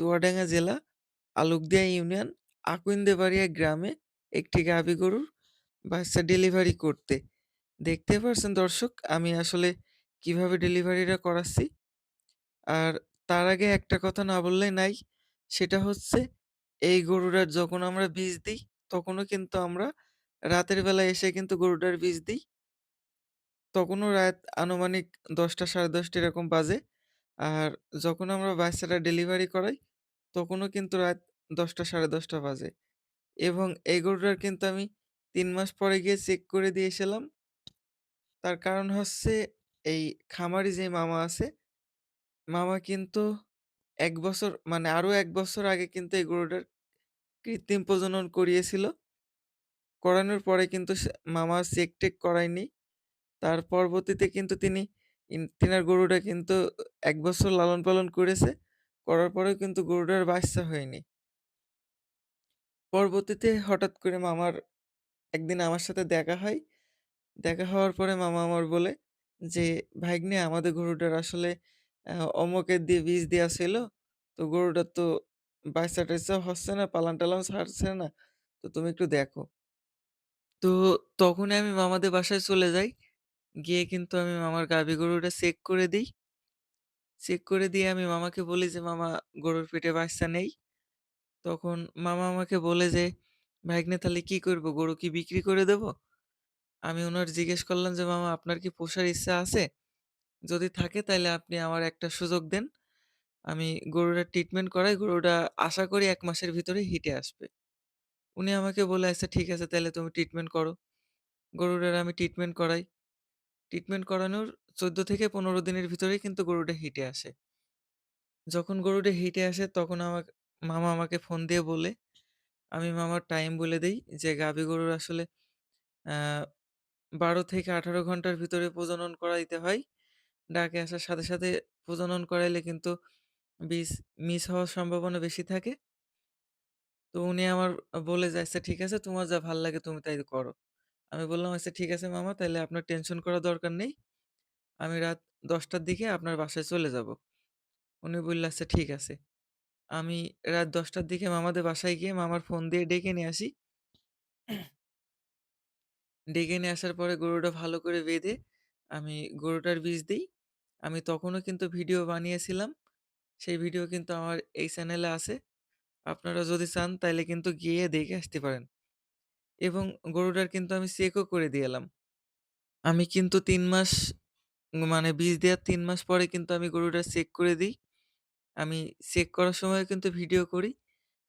চুয়াডাঙ্গা জেলা আলুকদিয়া ইউনিয়ন আকুইন্দেবাড়িয়া গ্রামে একটি গাভী গরুর বাচ্চা ডেলিভারি করতে। দেখতে পারছেন দর্শক আমি আসলে কীভাবে ডেলিভারিটা করাচ্ছি? আর তার আগে একটা কথা না বললেই নাই সেটা হচ্ছে এই গরুটার যখন আমরা বীজ দিই তখনও কিন্তু আমরা রাতের বেলা এসে কিন্তু গরুটার বীজ দিই। তখনও রাত আনুমানিক ১০টা ১০:৩০ এরকম বাজে। আর যখন আমরা বাচ্চাটা ডেলিভারি করাই, তখনও কিন্তু রাত ১০টা ১০:৩০ বাজে। এবং এই গরুটার কিন্তু আমি ৩ মাস পরে গিয়ে চেক করে দিয়ে এসেলাম। তার কারণ হচ্ছে এই খামারি যে মামা আছে, মামা কিন্তু ১ বছর মানে আরও ১ বছর আগে কিন্তু এই গরুটার কৃত্রিম প্রজনন করিয়েছিল। করানোর পরে কিন্তু মামা চেক-টেক করায়নি। তার পরবর্তীতে কিন্তু তিনি ইন তিনার গরুটা কিন্তু ১ বছর লালন-পালন করেছে। করার পরেও কিন্তু গরুটার বাচ্চা হয়নি। পরবর্তীতে হঠাৎ করে মামার একদিন আমার সাথে দেখা হয়। দেখা হওয়ার পরে মামা আমার বলে যে, "ভাগ্নে আমাদের গরুটার আসলে অমুকের দিয়ে বীজ দেয়া ছিল। তো গরুটার তো বাচ্চা-টাচ্চা হচ্ছে না, পালান-টালান ছাড়ছে না। তো তুমি একটু দেখো।" তো তখনই আমি মামাদের বাসায় চলে যাই। গিয়ে কিন্তু আমি মামার গাভী গরুটা চেক করে দেই। চেক করে দিয়ে আমি মামাকে বলি যে, "মামা গরুর পেটে বাচ্চা নেই।" তখন মামা আমাকে বলে যে, "ভাগ্নে তাহলে কি করব? গরু কি বিক্রি করে দেব?" আমি উনার জিজ্ঞেস করলাম যে, "মামা আপনার কি পোষার ইচ্ছা আছে? যদি থাকে তাইলে আপনি আমার একটা সুযোগ দেন। আমি গরুটার ট্রিটমেন্ট করাই, গরুটা আশা করি ১ মাসের ভিতরে হিটে আসবে।" উনি আমাকে বলে, "আচ্ছা ঠিক আছে তাইলে তুমি ট্রিটমেন্ট করো।" গরুটার আমি ট্রিটমেন্ট করাই। ট্রিটমেন্ট করানোর ১৪ থেকে ১৫ দিনের ভিতরেই কিন্তু গরুটা হিটে আসে। যখন গরুটা হিটে আসে তখন আমাক মামা আমাকে ফোন দিয়ে বলে, আমি মামার টাইম বলে দেই যে গাভী গরুর আসলে ১২ থেকে ১৮ ঘণ্টার ভিতরে প্রজনন করাইতে হয়। ডাকে আসার সাথে, সাথে প্রজনন করাইলে কিন্তু বীজ মিস হওয়ার সম্ভাবনা বেশি থাকে। তো উনি আমার বলে যে, "আচ্ছা ঠিক আছে তোমার যা ভালো লাগে তুমি তাই করো।" আমি বললাম, "আচ্ছা ঠিক আছে মামা তাইলে আপনার টেনশন করার দরকার নেই। আমি রাত ১০টার দিকে আপনার বাসায় চলে যাব।" উনি বলল, "আচ্ছা ঠিক আছে।" আমি রাত ১০টার দিকে মামাদের বাসায় গিয়ে মামার ফোন দিয়ে ডেকে নিয়ে আসি। ডেকে নিয়ে আসার পরে গরুটা ভালো করে বেঁধে আমি গরুটার বীজ দেই। আমি তখনও কিন্তু ভিডিও বানিয়েছিলাম। সেই ভিডিও কিন্তু আমার এই চ্যানেলে আছে। আপনারা যদি চান তাইলে কিন্তু গিয়ে দেখে আসতে পারেন। এবং গরুটার কিন্তু আমি চেকও করে দিয়ে এলাম। আমি কিন্তু ৩ মাস মানে বীজ দেওয়ার ৩ মাস পরে কিন্তু আমি গরুটা চেক করে দিই। আমি চেক করার সময়ও কিন্তু ভিডিও করি।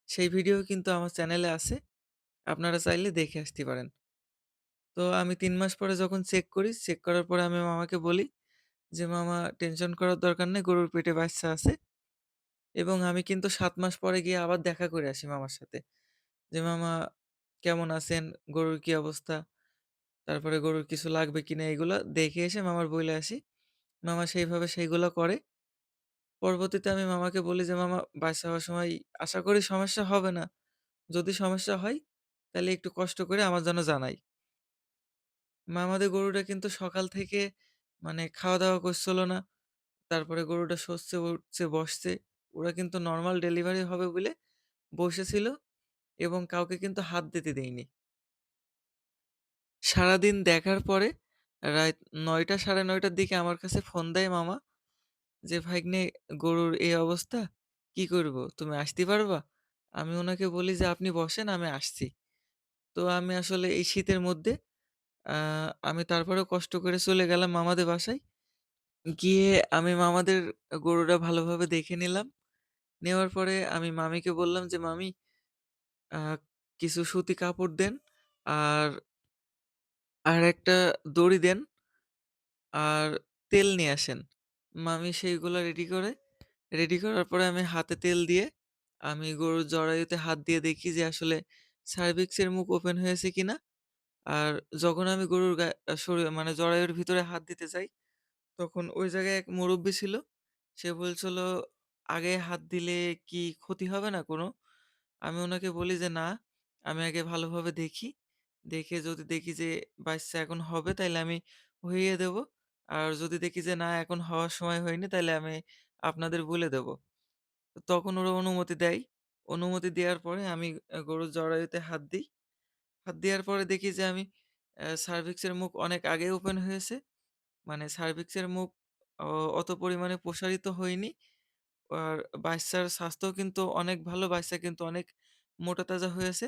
সেই ভিডিও কিন্তু আমার চ্যানেলে আছে। আপনারা চাইলে দেখে আসতে পারেন। তো আমি ৩ মাস পরে যখন চেক করি, চেক করার পরে আমি মামাকে বলি যে, "মামা টেনশন করার দরকার নেই, গরুর পেটে বাচ্চা আছে।" এবং আমি কিন্তু ৭ মাস পরে গিয়ে আবার দেখা করে আসি মামার সাথে। যে, "মামা কেমন আছেন? গরুর কি অবস্থা? তারপরে গরুর কিছু লাগবে কিনা?" এগুলা দেখে এসে মামার বইলে আসি। মামা সেইভাবে সেইগুলা করে। পরবর্তীতে আমি মামাকে বলি যে, "মামা বাচ্চা হওয়ার সময় আশা করি সমস্যা হবে না। যদি সমস্যা হয় তাহলে একটু কষ্ট করে আমার যেন জানাই।" মামাদের গরুটা কিন্তু সকাল থেকে মানে খাওয়া-দাওয়া করছিল না। তারপরে গরুটা সচ্ছে, উঠছে, বসছে। ওরা কিন্তু নরমাল ডেলিভারি হবে বলে বসেছিল এবং কাউকে কিন্তু হাত দিতে দেয়নি। সারাদিন দেখার পরে রাত ৯টা ৯:৩০ দিকে আমার কাছে ফোন দেয় মামা যে, "ভাগ্নে গরুর এই অবস্থা, কি করব? তুমি আসতে পারবা?" আমি উনাকে বলি যে, "আপনি বসেন আমি আসছি।" তো আমি আসলে এই শীতের মধ্যে আমি তারপরেও কষ্ট করে চলে গেলাম মামাদের বাসায়। গিয়ে আমি মামাদের গরুটা ভালোভাবে দেখে নিলাম। নেওয়ার পরে আমি মামিকে বললাম যে, "মামি কিছু সুতি কাপড় দেন আর, আর একটা দড়ি দেন আর তেল নিয়ে আসেন।" মামি সেইগুলা রেডি করে, রেডি করার পরে আমি হাতে তেল দিয়ে আমি গরুর জরায়ুতে হাত দিয়ে দেখি যে আসলে সার্ভিক্সের মুখ ওপেন হয়েছে কিনা। আর যখন আমি গরুর গায়ে মানে জরায়ুর ভিতরে হাত দিতে যাই, তখন ওই জায়গায় এক মুরুব্বি ছিল। সে বলছিল, "আগে হাত দিলে কি ক্ষতি হবে না কোনো?" আমি উনাকে বলি যে, "না, আমি আগে ভালোভাবে দেখি। দেখে যদি দেখি যে বাচ্চা এখন হবে তাইলে আমি হইয়ে দেব। আর যদি দেখি যে, না, এখন হওয়ার সময় হয়নি তাইলে আমি আপনাদের বলে দেব।" তো তখন ওরা অনুমতি দেয়। অনুমতি দেওয়ার পরে আমি গরুর জরায়ুতে হাত দিই। হাত দেওয়ার পরে দেখি যে, আমি সার্ভিক্সের মুখ অনেক আগেই ওপেন হয়েছে। মানে সার্ভিক্সের মুখ অত পরিমাণে প্রসারিত হয়নি। আর বাচ্চার স্বাস্থ্যও কিন্তু অনেক ভালো। বাচ্চা কিন্তু অনেক মোটা তাজা হয়েছে।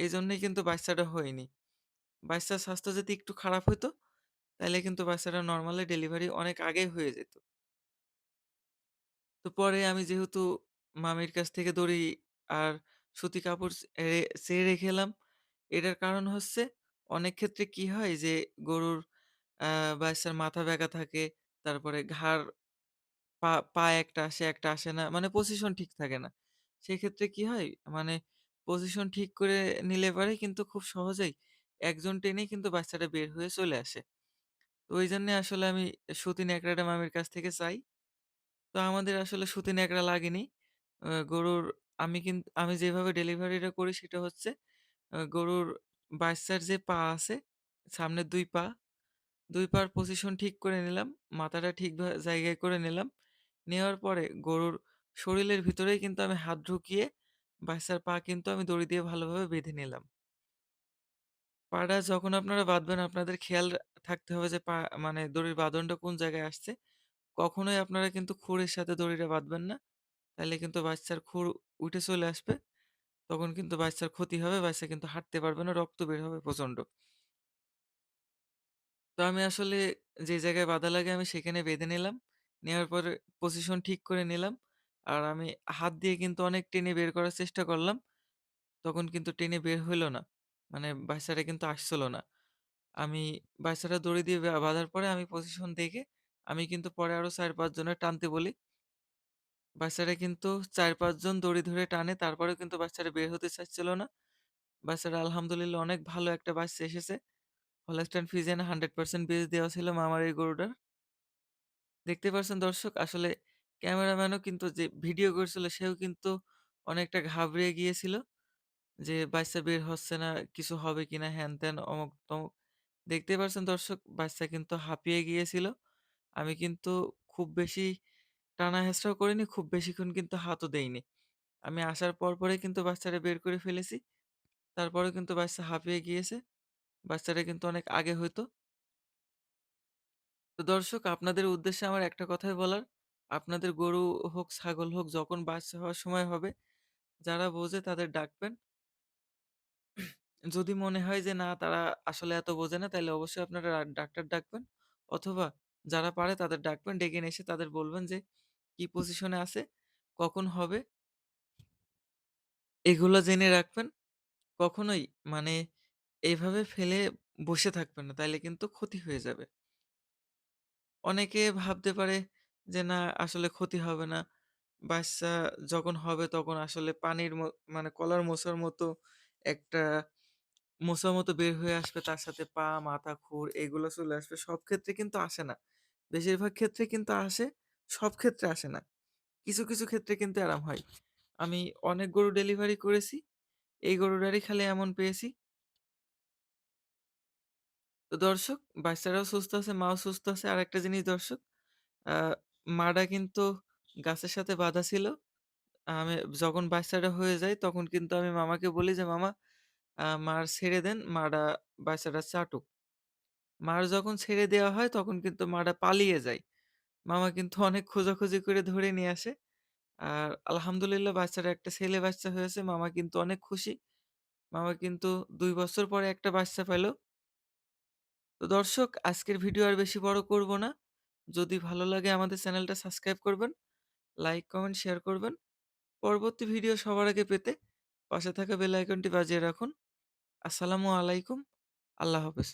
এজন্যই কিন্তু বাচ্চাটা হয়নি। বাচ্চার স্বাস্থ্য যদি একটু খারাপ হইতো, তাইলে কিন্তু বাচ্চাটা নরমালি ডেলিভারি অনেক আগেই হয়ে যেত। তো পরে আমি যেহেতু মামির কাছ থেকে দড়ি আর সুতি কাপড় ছে এ চেয়ে রেখে এলাম। এটার কারণ হচ্ছে অনেক ক্ষেত্রে কি হয় যে গরুর বাচ্চার মাথা ব্যাকা থাকে, তারপরে ঘাড় পা পা একটা আসে, একটা আসে না। মানে পজিশন ঠিক থাকে না। সেক্ষেত্রে কি হয়? মানে পজিশন ঠিক করে নিলে পারে কিন্তু খুব সহজেই একজন টেনেই কিন্তু বাচ্চাটা বের হয়ে চলে আসে। তো ঐজন্যে আসলে আমি সুতি ন্যাকড়াটা মামির কাছ থেকে চাই। তো আমাদের আসলে সুতি ন্যাকড়া লাগেনি। গরুর আমি কিন আমি যেভাবে ডেলিভারিটা করি সেটা হচ্ছে গরুর বাচ্চার যে পা আছে, সামনের ২ পা, ২ পার পজিশন ঠিক করে নিলাম। মাথাটা ঠিক জায়গায় করে নিলাম। নেওয়ার পরে গরুর শরীরের ভিতরেই কিন্তু আমি হাত ঢুকিয়ে বাচ্চার পা কিন্তু আমি দড়ি দিয়ে ভালোভাবে বেঁধে নিলাম। পাটা যখন আপনারা বাঁধবেন, আপনাদের খেয়াল থাকতে হবে যে পা মানে দড়ির বাঁধনটা কোন জায়গায় আসছে। কখনোই আপনারা কিন্তু খুরের সাথে দড়িটা বাঁধবেন না। তাইলে কিন্তু বাচ্চার খুর উঠে চলে আসবে। তখন কিন্তু বাচ্চার ক্ষতি হবে। বাচ্চা কিন্তু হাঁটতে পারবে না। রক্ত বের হবে প্রচণ্ড। তো আমি আসলে যে জায়গায় বাঁধা লাগে আমি সেখানে বেঁধে নিলাম। নেওয়ার পরে পজিশন ঠিক করে নিলাম। আর আমি হাত দিয়ে কিন্তু অনেক টেনে বের করার চেষ্টা করলাম। তখন কিন্তু টেনে বের হইল না। মানে বাচ্চাটা কিন্তু আসছিল না। আমি বাচ্চাটা দড়ি দিয়ে বাঁধার পরে আমি পজিশন দেখে আমি কিন্তু পরে আরও ৪-৫ জনের টানতে বলি। বাচ্চাটা কিন্তু ৪-৫ জন দড়ি ধরে টানে, তারপরেও কিন্তু বাচ্চাটা বের হতে চাচ্ছিল না। বাচ্চাটা আলহামদুলিল্লাহ অনেক ভালো একটা বাচ্চা এসেছে। হলস্টাইন ফ্রিজিয়ান 100% বীজ দেওয়া ছিল মামার এই গরুটার। দেখতে পারছেন দর্শক, আসলে ক্যামেরাম্যানও কিন্তু যে ভিডিও করছিল সেও কিন্তু অনেকটা ঘাবড়ে গিয়েছিল। যে বাচ্চা বের হচ্ছে না, কিছু হবে কিনা হ্যান-ত্যান অমুক-তমুক। দেখতে পারছেন দর্শক বাচ্চা কিন্তু হাঁপিয়ে গিয়েছিল। আমি কিন্তু খুব বেশি টানা হেঁচড়াও করিনি, খুব বেশিক্ষণ কিন্তু হাতও দেইনি। আমি আসার পর, পরেই কিন্তু বাচ্চাটা বের করে ফেলেছি। তারপরেও কিন্তু বাচ্চা হাঁপিয়ে গিয়েছে। বাচ্চাটা কিন্তু অনেক আগে হইতো। তো দর্শক আপনাদের উদ্দেশ্যে আমার একটা কথাই বলার, আপনাদের গরু হোক, ছাগল হোক যখন বাচ্চা হওয়ার সময় হবে, যারা বোঝে তাদের ডাকবেন। যদি মনে হয় যে না তারা আসলে এত বোঝে না তাইলে অবশ্যই আপনারা ডাক্তার ডাকবেন। অথবা যারা পারে তাদের ডাকবেন, ডেকে নিয়ে এসে তাদের বলবেন যে কি পজিশনে আছে, কখন হবে এগুলো জেনে রাখবেন। কখনোই মানে এভাবে ফেলে বসে থাকবেন না। তাইলে কিন্তু ক্ষতি হয়ে যাবে। অনেকে ভাবতে পারে যে না আসলে ক্ষতি হবে না। বাচ্চা যখন হবে তখন আসলে পানির ম মানে কলার মোছার মতো একটা মোছার মতো বের হয়ে আসবে। তার সাথে পা, মাথা, খুর এগুলো চলে আসবে। সব ক্ষেত্রে কিন্তু আসে না। বেশিরভাগ ক্ষেত্রে কিন্তু আসে, সব ক্ষেত্রে আসে না। কিছু, কিছু ক্ষেত্রে কিন্তু এরম হয়। আমি অনেক গরু ডেলিভারি করেছি। এই গরুটারই খালি এমন পেয়েছি। তো দর্শক বাচ্চারাও সুস্থ আছে, মাও সুস্থ আছে। আরেকটা জিনিস দর্শক মাটা কিন্তু গাছের সাথে বাঁধা ছিল। আমি যখন বাচ্চাটা হয়ে যায় তখন কিন্তু আমি মামাকে বলি যে, "মামা মার ছেড়ে দেন, মাটা বাচ্চাটা চাটুক।" মার যখন ছেড়ে দেওয়া হয় তখন কিন্তু মাটা পালিয়ে যায়। মামা কিন্তু অনেক খোঁজাখুঁজি করে ধরে নিয়ে আসে। আর আলহামদুলিল্লাহ বাচ্চাটা একটা ছেলে বাচ্চা হয়েছে। মামা কিন্তু অনেক খুশি। মামা কিন্তু ২ বছর পরে একটা বাচ্চা পেল। তো দর্শক আজকের ভিডিও আর বেশি বড় করব না। যদি ভালো লাগে আমাদের চ্যানেলটা সাবস্ক্রাইব করবেন, লাইক, কমেন্ট, শেয়ার করবেন। পরবর্তী ভিডিও সবার আগে পেতে পাশে থাকা বেল আইকনটি বাজিয়ে রাখুন। আসসালামু আলাইকুম। আল্লাহ হাফেজ।